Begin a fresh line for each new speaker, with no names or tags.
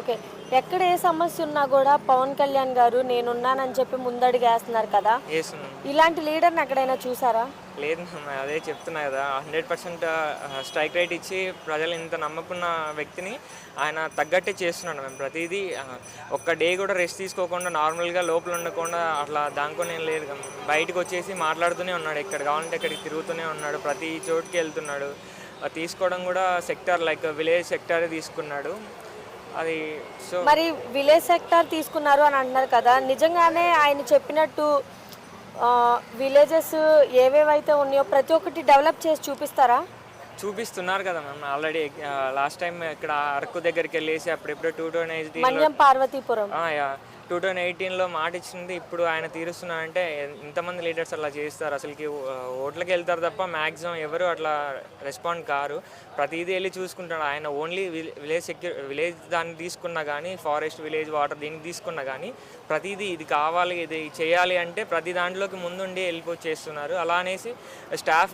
Okay. ఎక్కడ ఏ సమస్య ఉన్నా కూడా పవన్ కళ్యాణ్ గారు నేనున్నానని చెప్పి ముందడుగు వేస్తున్నారు కదా ఇలాంటి లీడర్ని ఎక్కడైనా చూసారా?
లేదు అదే చెప్తున్నా కదా. హండ్రెడ్ పర్సెంట్ స్ట్రైక్ రేట్ ఇచ్చి ప్రజలు ఇంత నమ్మకున్న వ్యక్తిని ఆయన తగ్గట్టే చేస్తున్నాడు మేము ప్రతిదీ ఒక్క డే కూడా రెస్ట్ తీసుకోకుండా నార్మల్గా లోపల ఉండకుండా అట్లా దానికొని ఏం లేదు. బయటకు వచ్చేసి మాట్లాడుతూనే ఉన్నాడు. ఎక్కడ కావాలంటే అక్కడికి తిరుగుతూనే ఉన్నాడు. ప్రతి చోటుకి వెళ్తున్నాడు. తీసుకోవడం కూడా సెక్టర్ లైక్ విలేజ్ సెక్టర్ తీసుకున్నాడు. అది సో
మరి విలేజ్ సెక్టార్ తీసుకున్నారు అని అంటున్నారు కదా. నిజంగానే ఆయన చెప్పినట్టు విలేజెస్ ఏవేవైతే ఉన్నాయో ప్రతి ఒక్కటి డెవలప్ చేసి చూపిస్తారా?
చూపిస్తున్నారు కదా మ్యామ్. ఆల్రెడీ లాస్ట్ టైం ఇక్కడ అరకు దగ్గరికి వెళ్ళేసి అప్పుడెప్పుడు two thousand eighteen
Manyam Parvathipuram.
Two thousand ఎయిటీన్లో మాట ఇచ్చింది ఇప్పుడు ఆయన తీరుస్తున్నారంటే ఇంతమంది లీడర్స్ అలా చేస్తారు. అసలుకి ఓట్లకి వెళ్తారు తప్ప మ్యాక్సిమం ఎవరు అట్లా రెస్పాండ్ కారు. ప్రతిదీ వెళ్ళి చూసుకుంటాడు. ఆయన ఓన్లీ విలేజ్ సెక్యూర్ విలేజ్ దాన్ని తీసుకున్నా కానీ ఫారెస్ట్ విలేజ్ వాటర్ దీనికి తీసుకున్నా కానీ ప్రతిదీ ఇది కావాలి ఇది చేయాలి అంటే ప్రతి దాంట్లోకి ముందుండి వెళ్ళిపో చేస్తున్నారు అలా అనేసి స్టాఫ్